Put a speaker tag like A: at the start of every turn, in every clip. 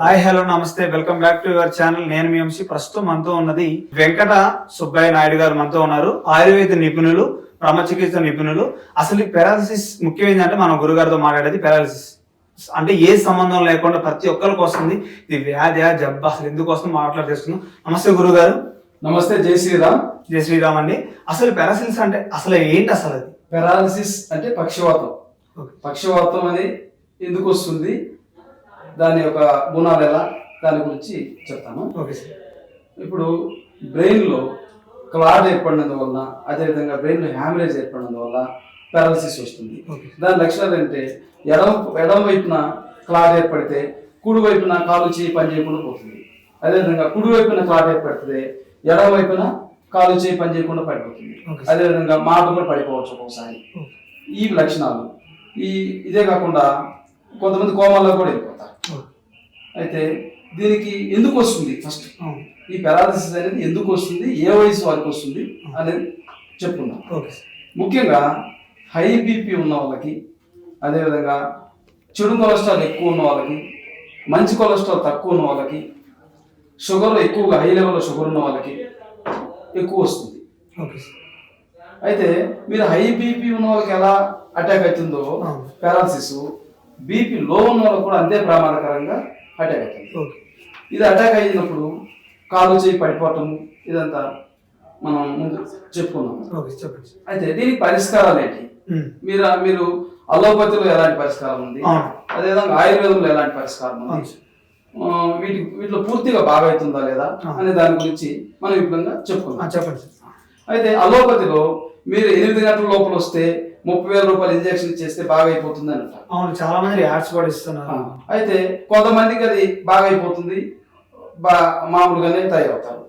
A: Hi hello నమస్తే. Welcome back to your channel. నేను మీ వంశీ. ప్రస్తుతం మనతో ఉన్నది వెంకట సుబ్బయ్య నాయుడు గారు మనతో ఉన్నారు. ఆయుర్వేద నిపుణులు ప్రమ చికిత్స నిపుణులు. అసలు పెరాలసిస్ ముఖ్యం ఏంటంటే మనం గురుగారితో మాట్లాడేది పెరాలసిస్. అంటే ఏ సంబంధం లేకుండా ప్రతి ఒక్కరికి వస్తుంది. ఇది వ్యాధి జబ్బ అసలు ఎందుకు వస్తుంది మాట్లాడి చేసుకుందాం నమస్తే గురుగారు.
B: నమస్తే జై శ్రీరామ్.
A: జై శ్రీరామ్ అండి. అసలు పెరాలసిస్ అంటే అసలు ఏంటి అసలు అది?
B: పెరాలసిస్ అంటే పక్షవాతం. పక్షవాతం అనేది ఎందుకు వస్తుంది? దాని యొక్క గుణాలు ఎలా దాని గురించి చెప్తాను
A: ఓకే సార్
B: ఇప్పుడు బ్రెయిన్లో క్లాట్ ఏర్పడినందువల్ల అదేవిధంగా బ్రెయిన్లో హ్యామరేజ్ ఏర్పడినందువల్ల పారాలసిస్ వస్తుంది. దాని లక్షణాలు ఏంటంటే ఎడమ ఎడమ వైపున క్లాట్ ఏర్పడితే కుడి వైపున కాలు చేయి పని చేయకుండా పోతుంది అదేవిధంగా కుడి వైపున క్లాట్ ఏర్పడితే ఎడమ వైపున కాలు చేయి పని చేయకుండా పడిపోతుంది. అదేవిధంగా మాట కూడా పడిపోవచ్చు ఒక్కొక్కసారి. ఈ లక్షణాలు ఈ ఇదే కాకుండా కొంతమంది కోమాల్లో కూడా వెళ్ళిపోతారు. అయితే దీనికి ఎందుకు వస్తుంది ఫస్ట్. ఈ పారాలసిస్ అనేది ఎందుకు వస్తుంది ఏ వయసు వారికి వస్తుంది అనేది చెప్పుకుందాం
A: ఓకే సార్.
B: ముఖ్యంగా హై బీపీ ఉన్న వాళ్ళకి అదేవిధంగా చెడు కొలెస్ట్రాల్ ఎక్కువ ఉన్న వాళ్ళకి మంచి కొలెస్ట్రాల్ తక్కువ ఉన్న వాళ్ళకి షుగర్ ఎక్కువగా హై లెవెల్లో షుగర్ ఉన్న వాళ్ళకి ఎక్కువ వస్తుంది. అయితే మీరు హై బీపీ ఉన్న వాళ్ళకి ఎలా అటాక్ అవుతుందో. పారాలసిస్ బీపీ లో ఉన్న వాళ్ళకి కూడా అంతే ప్రమాదకరంగా అటాక్ అవుతుంది
A: ఓకే
B: ఇది అటాక్ అయినప్పుడు కాలు చేయి పడిపోవటం ఇదంతా మనం ముందు చెప్పుకున్నాం. అయితే దీనికి పరిష్కారాలు ఏంటి. మీరు మీరు అలోపతిలో ఎలాంటి పరిష్కారం ఉంది. అదేవిధంగా ఆయుర్వేదంలో ఎలాంటి పరిష్కారం ఉంది వీటి వీటిలో పూర్తిగా బాగా అవుతుందా లేదా. అనే దాని గురించి మనం విపులంగా చెప్పుకుందాం
A: చెప్పండి.
B: అయితే అలోపతిలో మీరు ఎనిమిది గంటల లోపల వస్తే ముప్పై వేల రూపాయలు ఇంజెక్షన్ చేస్తే బాగా అయిపోతుంది అని అంటారు.
A: అవును చాలా మంది యాడ్స్ కూడా ఇస్తున్నారు.
B: ఆ, అయితే కొంతమందికి అది బాగా అయిపోతుంది బా మామూలుగానే తయారవుతారు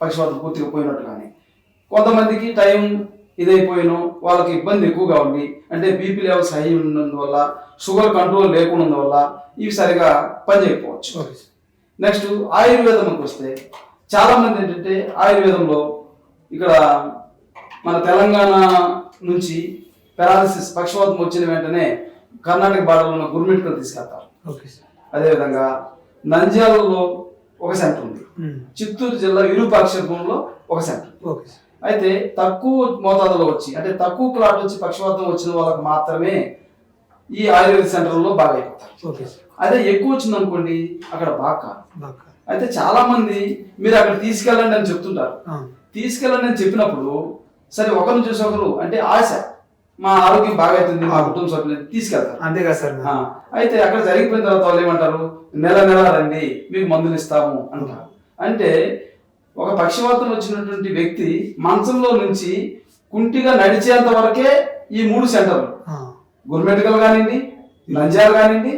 B: పక్షవాతం పూర్తిగా పోయినట్టుగానే. కొంతమందికి టైం ఇదైపోయినో వాళ్ళకి ఇబ్బంది ఎక్కువగా ఉంది అంటే బీపీ లెవెల్స్ హై ఉన్నందువల్ల షుగర్ కంట్రోల్ లేకున్నందువల్ల ఇవి సరిగా పనిచేయకపోవచ్చు. నెక్స్ట్ ఆయుర్వేదంకి వస్తే చాలా మంది ఏంటంటే ఆయుర్వేదంలో ఇక్కడ మన తెలంగాణ నుంచి పెరాలసిస్ పక్షవాతం వచ్చిన వెంటనే కర్ణాటక బార్డర్లో ఉన్న గుర్మిట్కు తీసుకెళ్తారు. అదేవిధంగా నంద్యాలలో ఒక సెంటర్ ఉంది. చిత్తూరు జిల్లా విరూపాక్షపురంలో ఒక సెంటర్. అయితే తక్కువ మోతాదులో వచ్చి అంటే తక్కువ క్లాట్ వచ్చి పక్షవాతం వచ్చిన వాళ్ళకి మాత్రమే ఈ ఆయుర్వేద సెంటర్లో బాగా అయిపోతారు. అదే ఎక్కువ వచ్చింది అనుకోండి అక్కడ బాగా. అయితే చాలా మంది మీరు అక్కడ తీసుకెళ్ళండి అని చెప్తుంటారు తీసుకెళ్ళండి అని చెప్పినప్పుడు సరే ఒకరిని చూసి ఒకరు అంటే ఆశ మా ఆరోగ్యం బాగా అవుతుంది మా కుటుంబ సభ్యులు తీసుకెళ్తారు.
A: అంతే కదా సార్
B: అయితే అక్కడ జరిగిపోయిన తర్వాత వాళ్ళు ఏమంటారు? నెల నెల రండి మీకు మందులు ఇస్తాము అంటారు. అంటే ఒక పక్షవాతం వచ్చినటువంటి వ్యక్తి మంచంలో నుంచి కుంటిగా నడిచేంత వరకే ఈ మూడు సెంటర్లు. గుర్మెటికల్ కానివ్వండి నంజాలు కానివ్వండి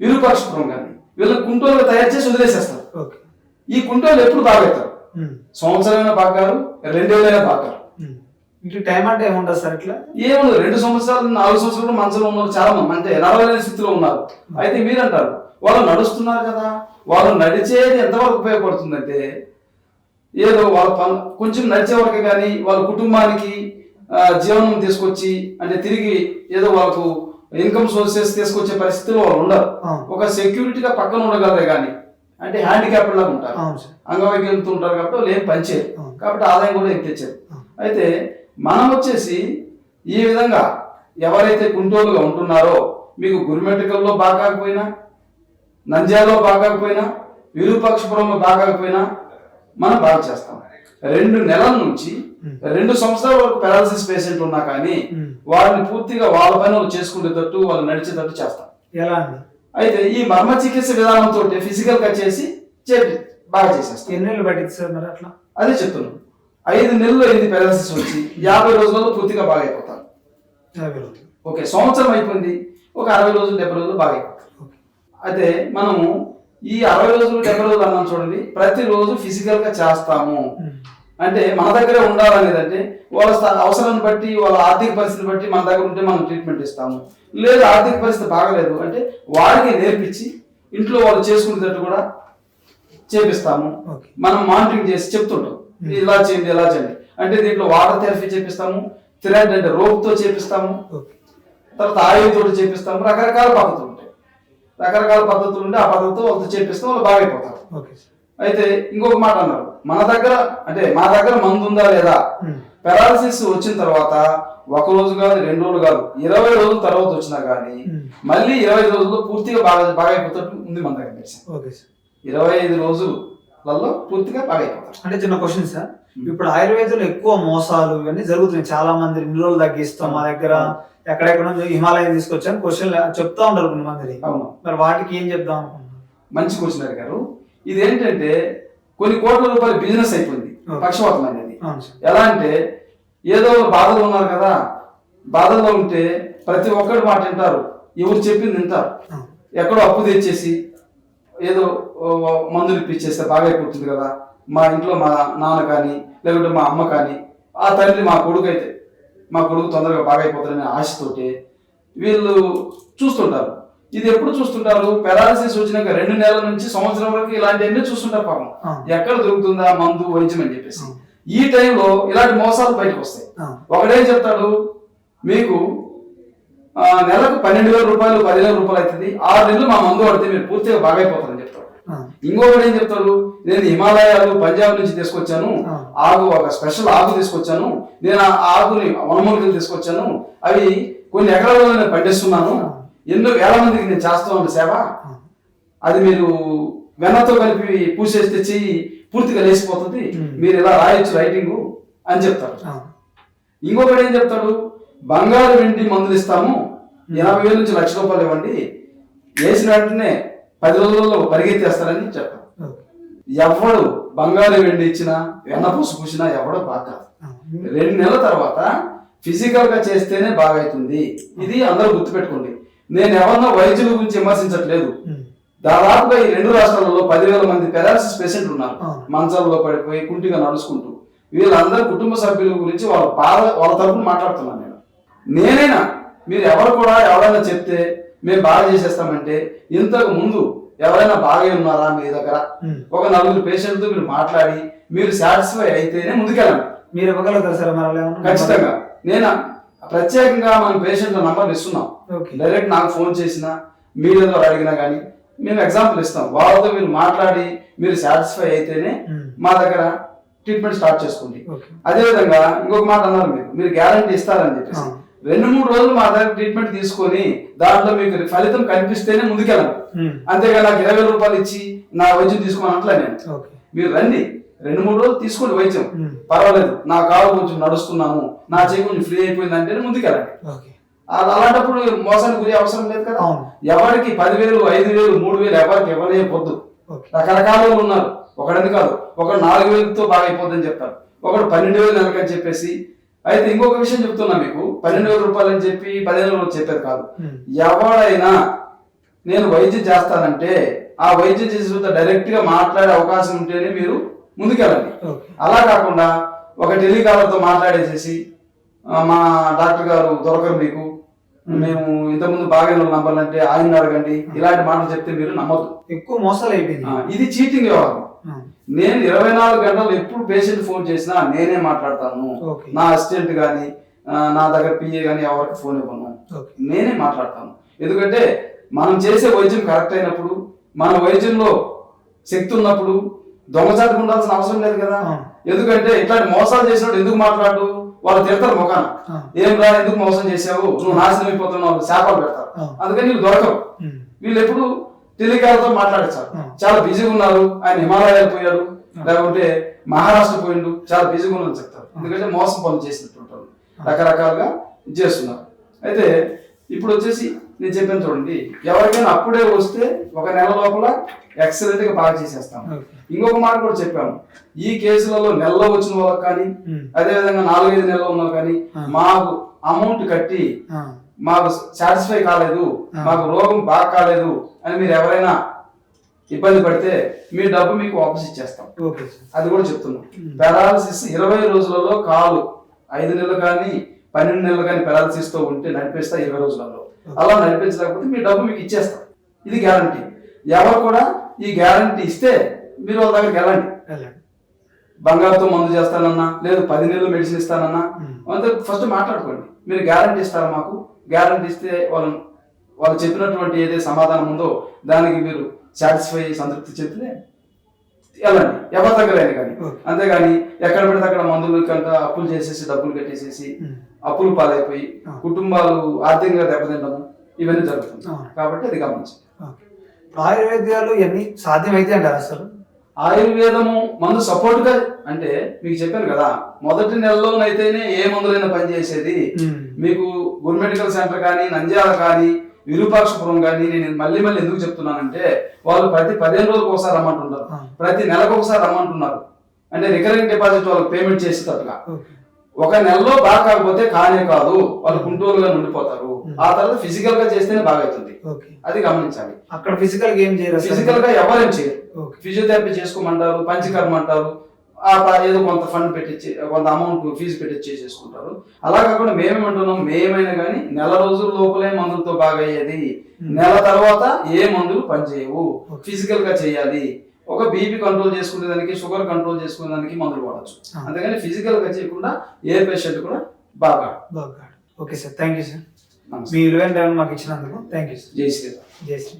B: విరూపాక్షపురం కానీ వీళ్ళకి కుంటోలు తయారు చేసి వదిలేసేస్తారు. ఈ కుంటోలు ఎప్పుడు బాగా అవుతారు
A: ఉమ్.
B: సంవత్సరమైనా బాగారు రెండేళ్ళైనా బాగారు.
A: ఇంక టైం అంటే ఏముంటుంది సార్ ఇట్లా?
B: ఏముంది రెండు సంవత్సరాలు నాలుగు సంవత్సరాలు మంచంలో ఉన్నారు చాలా మంది అంటే నడవలేని స్థితిలో ఉన్నారు. అయితే మీరంటారు వాళ్ళు నడుస్తున్నారు కదా వాళ్ళు నడిచేది ఎంతవరకు ఉపయోగపడుతుందంటే ఏదో వాళ్ళ పని కొంచెం నడిచే వరకు కానీ వాళ్ళ కుటుంబానికి జీవనం తీసుకొచ్చి అంటే తిరిగి ఏదో వాళ్ళకు ఇన్కమ్ సోర్సెస్ తీసుకొచ్చే పరిస్థితిలో వాళ్ళు ఉండరు. ఒక సెక్యూరిటీగా పక్కన ఉండగలరే కానీ అంటే హ్యాండిక్యాప్ లాగా ఉంటారు. అంగవైకల్యంతో ఉంటారు కాబట్టి వాళ్ళు ఏం పనిచేయరు. కాబట్టి ఆదాయం కూడా
A: అవును.
B: అయితే మనం వచ్చేసి ఈ విధంగా ఎవరైతే కుంటోలుగా ఉంటున్నారో మీకు గురుమెటికల్లో బాగాకపోయినా నంద్యాలలో బాగాకపోయినా విరూపాక్షపురంలో బాగాకపోయినా మనం బాగా చేస్తాం. రెండు నెలల నుంచి రెండు సంవత్సరాల వరకు పెరాలసిస్ పేషెంట్ ఉన్నా కానీ. వాళ్ళని పూర్తిగా వాళ్ళ పని చేసుకునేటట్టు వాళ్ళు నడిచేటట్టు చేస్తాం.
A: ఎలా అండి?
B: అయితే ఈ మర్మ చికిత్స విధానంతో ఫిజికల్గా చేసి చేపి బాగా చేసేస్తాం.
A: ఎన్ని నెలలు పట్టింది సార్ మరి అట్లా?
B: అదే చెప్తున్నాను. ఐదు నెలలు అయింది పెరాలసిస్ వచ్చి యాభై రోజుల్లో పూర్తిగా బాగా అయిపోతారు
A: యాభై రోజులు.
B: ఓకే సంవత్సరం అయిపోయింది ఒక అరవై రోజులు డెబ్బై రోజులు బాగా అయితే మనము ఈ అరవై రోజులు డెబ్బై రోజులు అన్నాం చూడండి ప్రతిరోజు ఫిజికల్గా చేస్తాము.
A: ఉమ్.
B: అంటే మన దగ్గరే ఉండాలనేది అంటే వాళ్ళ అవసరాన్ని బట్టి వాళ్ళ ఆర్థిక పరిస్థితిని బట్టి మన దగ్గర ఉంటే మనం ట్రీట్మెంట్ ఇస్తాము. లేదు ఆర్థిక పరిస్థితి బాగలేదు అంటే వారికి నేర్పించి ఇంట్లో వాళ్ళు చేసుకునేటట్టు కూడా చేపిస్తాము. మనం మానిటరింగ్ చేసి చెప్తుంటాం. ఇలా చేయండి ఇలా చేయండి. అంటే దీంట్లో వాటర్ థెరపీ చేపిస్తాము థ్రెడ్ అంటే rope తో చేపిస్తాము తర్వాత ఆయుధతోటి చేపిస్తాము రకరకాల పద్ధతులు ఉంటాయి. రకరకాల పద్ధతులు ఉంటే ఆ పద్ధతితో వాళ్ళతో చేపిస్తే వాళ్ళు బాగా అయిపోతారు
A: ఓకే సార్
B: అయితే ఇంకొక మాట అన్నారు. మన దగ్గర అంటే మా దగ్గర మందు ఉందా లేదా. పెరాలసిస్ వచ్చిన తర్వాత ఒక రోజు కాదు రెండు రోజులు కాదు ఇరవై రోజుల తర్వాత వచ్చినా కానీ
A: ఉమ్.
B: మళ్ళీ ఇరవై రోజుల్లో పూర్తిగా బాగా బాగా ఉంది మన దగ్గర. ఇరవై ఐదు రోజులలో పూర్తిగా బాగా అయిపోతారు
A: అంటే చిన్న క్వశ్చన్ సార్ ఇప్పుడు ఆయుర్వేదంలో ఎక్కువ మోసాలు ఇవన్నీ జరుగుతున్నాయి. చాలా మంది ఇన్ని రోజులు తగ్గిస్తాం మా దగ్గర. ఎక్కడెక్కడ హిమాలయం తీసుకొచ్చాను. క్వశ్చన్ చెప్తా ఉంటారు కొంతమంది.
B: అవును.
A: మరి వాటికి ఏం చెప్దాం అనుకుంటున్నాను
B: మంచి క్వశ్చన్ అడిగారు ఇది ఏంటంటే కొన్ని కోట్ల రూపాయల బిజినెస్ అయిపోయింది. పక్షవాతం అనేది. ఎలా అంటే ఏదో బాధలు ఉన్నారు కదా. బాధల్లో ఉంటే ప్రతి ఒక్కరు మాట వింటారు. ఎవరు చెప్పింది వింటారు. ఎక్కడో అప్పు తెచ్చేసి ఏదో మందులు ఇప్పించేస్తే బాగా అయిపోతుంది కదా. మా ఇంట్లో మా నాన్న కానీ లేకుంటే మా అమ్మ కానీ ఆ తండ్రి మా కొడుకు అయితే మా కొడుకు తొందరగా బాగా అయిపోతారనే ఆశతోటి వీళ్ళు చూస్తుంటారు. ఇది ఎప్పుడు చూస్తుంటారు? పెరాలసిస్ వచ్చినాక రెండు నెలల నుంచి సంవత్సరం వరకు ఇలాంటివన్నీ చూస్తుంటారు పాపం. ఎక్కడ దొరుకుతుందా మందు వైద్యం అని చెప్పేసి. ఈ టైంలో ఇలాంటి మోసాలు బయటకు వస్తాయి. ఒకడేం చెప్తాడు? మీకు నెలకు పన్నెండు వేల రూపాయలు పదివేల రూపాయలు అవుతుంది. ఆరు నెలలు మా మందు పడితే మీరు పూర్తిగా బాగా అయిపోతారని చెప్తాడు
A: ఆ.
B: ఇంకొకటి ఏం చెప్తాడు నేను హిమాలయాలు పంజాబ్ నుంచి తీసుకొచ్చాను.
A: ఆ.
B: ఆకు ఒక స్పెషల్ ఆకు తీసుకొచ్చాను. నేను ఆ ఆకుని వనమూలికలు తీసుకొచ్చాను. అవి కొన్ని ఎకరాలలో నేను పండిస్తున్నాను. ఎన్నో వేల మందికి నేను చేస్తున్నాను సేవ. అది మీరు వెన్నతో కలిపి పూసేస్తే చెయ్యి పూర్తిగా లేచిపోతుంది. మీరు ఇలా రాయొచ్చు రైటింగ్ అని చెప్తారు. ఇంకొకటి ఏం చెప్తాడు బంగారు వెండి మందులు ఇస్తాము. ఎనభై వేల నుంచి లక్ష రూపాయలు ఇవ్వండి. వేసిన వెంటనే పది రోజుల్లో పరిగెత్తేస్తారని చెప్తారు
A: ఓకే.
B: ఎవడు బంగారు వెండి ఇచ్చినా వెన్న పూసి పూసినా ఎవడో బాగా. రెండు నెలల తర్వాత ఫిజికల్గా చేస్తేనే బాగా అవుతుంది. ఇది అందరూ గుర్తుపెట్టుకోండి. నేను ఎవరినో వైద్యుల గురించి విమర్శించట్లేదు. దాదాపుగా ఈ రెండు రాష్ట్రాలలో పదివేల మంది పెరాలసిస్ పేషెంట్లు ఉన్నారు. మంచాల్లో పడిపోయి కుంటిగా నడుచుకుంటూ. వీళ్ళందరూ కుటుంబ సభ్యుల గురించి వాళ్ళ బాధ వాళ్ళ తరపున మాట్లాడుతున్నాను నేను. నేనైనా మీరు ఎవరు కూడా ఎవరైనా చెప్తే మేము బాగా చేసేస్తామంటే ఇంతకు ముందు ఎవరైనా బాగా ఉన్నారా మీ దగ్గర. ఒక నలుగురు పేషెంట్తో మీరు మాట్లాడి మీరు సాటిస్ఫై అయితేనే ముందుకెళ్ళండి
A: మీరు ఇవ్వగలుగుతారు సార్ మరి?
B: ఖచ్చితంగా. నేను ప్రత్యేకంగా మన పేషెంట్ల నంబర్లు ఇస్తున్నాం. డైరెక్ట్ నాకు ఫోన్ చేసినా మీడియా ద్వారా అడిగినా కానీ మేము ఎగ్జాంపుల్ ఇస్తాం. వాళ్ళతో మీరు మాట్లాడి మీరు సాటిస్ఫై అయితేనే. మా దగ్గర ట్రీట్మెంట్ స్టార్ట్ చేసుకోండి.
A: ఓకే.
B: అదే విధంగా ఇంకొక మాట అన్నారు మీరు. మీరు గ్యారంటీ ఇస్తారని చెప్పేసి. రెండు మూడు రోజులు మా దగ్గర ట్రీట్మెంట్ తీసుకొని దాంట్లో మీకు ఫలితం కనిపిస్తేనే ముందుకెళ్ళండి. అంతేగా నాకు ఇరవై వేల రూపాయలు ఇచ్చి నా వైద్యం తీసుకోని అంటలే నేను. మీరు రండి. రెండు మూడు రోజులు తీసుకోండి వైద్యం. పర్వాలేదు. నా కాలు కొంచెం నడుస్తున్నాను నా చేయి కొంచెం ఫ్రీ అయిపోయింది అంటే ముందుకెళ్ళండి అలాంటప్పుడు మోసానికి గురి అవసరం లేదు కదా. ఎవరికి పదివేలు ఐదు వేలు మూడు వేలు ఎవరికి ఇవ్వనే పొద్దు రకరకాల ఉన్నారు. ఒకడని కాదు. ఒకడు నాలుగు వేలతో బాగా అయిపోద్దని చెప్తారు. ఒకడు పన్నెండు వేలు నెలకని చెప్పేసి అయితే ఇంకొక విషయం చెప్తున్నా మీకు. పన్నెండు వేల రూపాయలు అని చెప్పి పదిహేను వేలు చెప్పేది కాదు. ఎవడైనా నేను వైద్యం చేస్తానంటే ఆ వైద్యం చేసే డైరెక్ట్గా మాట్లాడే అవకాశం ఉంటేనే మీరు ముందుకెళ్ళండి. అలా కాకుండా ఒక టెలికాలర్తో మాట్లాడేసేసి "ఆ, మా డాక్టర్ గారు దొరకరు మీకు. మేము. ఇంతకుముందు బాగా నంబర్లు అంటే ఆయన అడగండి. ఇలాంటి మాటలు చెప్తే మీరు నమ్మద్దు.
A: ఎక్కువ మోసాలు అయిపోయింది
B: ఇది చీటింగ్ వ్యవహారం. నేను ఇరవై నాలుగు గంటలు ఎప్పుడు పేషెంట్ ఫోన్ చేసినా నేనే మాట్లాడతాను. నా అసిస్టెంట్ కానీ నా దగ్గర పిఏ కానీ ఎవరికి ఫోన్ ఇవ్వను నేనే మాట్లాడతాను ఎందుకంటే మనం చేసే వైద్యం కరెక్ట్ అయినప్పుడు మన వైద్యంలో శక్తి ఉన్నప్పుడు దొంగచాటుకు ఉండాల్సిన అవసరం లేదు కదా. ఎందుకంటే ఇట్లాంటి మోసాలు చేసినప్పుడు ఎందుకు మాట్లాడు వాళ్ళు తిడతారు ముఖాన. ఏం రా ఎందుకు మోసం చేసావు నువ్వు నాశనం అయిపోతున్నావు శాపాలు పెడతారు. అందుకని వీళ్ళు దొరకవు. వీళ్ళు ఎప్పుడు టెలికాలతో మాట్లాడేస్తారు
A: ఆ.
B: చాలా బిజీగా ఉన్నారు. ఆయన హిమాలయాలు పోయాడు. లేకుంటే మహారాష్ట్ర పోయిండు. చాలా బిజీగా ఉన్నారని చెప్తారు. ఎందుకంటే మోసం పనులు చేసినట్టు రకరకాలుగా చేస్తున్నారు. అయితే ఇప్పుడు వచ్చేసి నేను చెప్పాను చూడండి. ఎవరికైనా అప్పుడే వస్తే ఒక నెల లోపల ఎక్సలెంట్గా బాగా చేసేస్తాం. ఇంకొక మాట కూడా చెప్పాము ఈ కేసులలో నెలలో వచ్చిన వాళ్ళకి కానీ. అదే విధంగా నాలుగైదు నెలలు ఉన్న కానీ. మాకు అమౌంట్ కట్టి. మాకు సాటిస్ఫై కాలేదు. మాకు రోగం బాగా కాలేదు అని మీరు ఎవరైనా ఇబ్బంది పడితే మీ డబ్బు మీకు వాపస్ ఇచ్చేస్తాం. అది కూడా చెప్తున్నాం. పెరాలసిస్ ఇరవై రోజులలో కాలు ఐదు నెలలు కానీ పన్నెండు నెలలు కానీ పెరాలసిస్తో ఉంటే నడిపిస్తా ఇరవై రోజులలో. అలా నడిపించలేకపోతే మీ డబ్బు మీకు ఇచ్చేస్తాం. ఇది గ్యారంటీ ఎవరు కూడా ఈ గ్యారంటీ ఇస్తే మీరు వాళ్ళ దగ్గరికి వెళ్ళండి. బంగారుతో మందు చేస్తానన్నా లేదు పది నెలలు మెడిసిన్ ఇస్తానన్నా. అంతే ఫస్ట్ మాట్లాడుకోండి. మీరు గ్యారంటీ ఇస్తారా మాకు? గ్యారంటీ ఇస్తే వాళ్ళని వాళ్ళు చెప్పినటువంటి ఏదైతే సమాధానం ఉందో దానికి మీరు సాటిస్ఫై సంతృప్తి చెప్తే వెళ్ళండి ఎవరి దగ్గరైనా కానీ. అంతేగాని ఎక్కడ పెడితే అక్కడ మందులు కంట అప్పులు చేసేసి డబ్బులు కట్టేసేసి. అప్పులు పాలైపోయి. కుటుంబాలు ఆర్థికంగా దెబ్బతింటము ఇవన్నీ జరుగుతుంది. కాబట్టి అది గమనించండి
A: ఓకే. ఆయుర్వేద్యాలు ఇవన్నీ సాధ్యమైతే అంటారు అసలు
B: ఆయుర్వేదము మందు సపోర్ట్గా అంటే మీకు చెప్పాను కదా మొదటి నెలలోనైతేనే ఏ మందులైనా పనిచేసేది. మీకు మెడికల్ సెంటర్ కానీ నంద్యాల కానీ విరూపాక్షపురం కానీ నేను మళ్ళీ మళ్ళీ ఎందుకు చెప్తున్నానంటే వాళ్ళు ప్రతి పదిహేను రోజులకు ఒకసారి రమ్మంటున్నారు. ప్రతి నెలకు ఒకసారి రమ్మంటున్నారు అంటే రికరింగ్ డిపాజిట్ వాళ్ళకి పేమెంట్ చేసేటట్టుగా. ఒక నెలలో బాగా కాకపోతే కానే కాదు వాళ్ళు కుంటూరుగా ఉండిపోతారు. ఆ తర్వాత ఫిజికల్గా చేస్తేనే బాగా అవుతుంది అది గమనించాలి
A: అక్కడ ఫిజికల్గా ఏం చేయరు?
B: ఫిజికల్గా ఎవరేం చేయరు. ఫిజియోథెరపీ చేసుకోమంటారు పంచకర్మ అంటారు ఏదో కొంత ఫండ్ పెట్టి కొంత అమౌంట్ ఫీజు పెట్టి చేసేసుకుంటారు అలా కాకుండా మేమేమంటున్నాం మేమైనా కానీ నెల రోజుల లోపలే మందులతో బాగా అయ్యేది నెల తర్వాత ఏ మందులు పనిచేయవు. ఫిజికల్గా చేయాలి. ఒక బీపీ కంట్రోల్ చేసుకునే దానికి షుగర్ కంట్రోల్ చేసుకునే దానికి మందులు వాడచ్చు. అంతేగాని ఫిజికల్గా చేయకుండా ఏ పేషెంట్ కూడా బాగా
A: బాగా okay sir thank you sir. Me time మాకు ఇచ్చినందుకు థ్యాంక్ యూ సార్.
B: జై శ్రీరామ్.
A: జై శ్రీ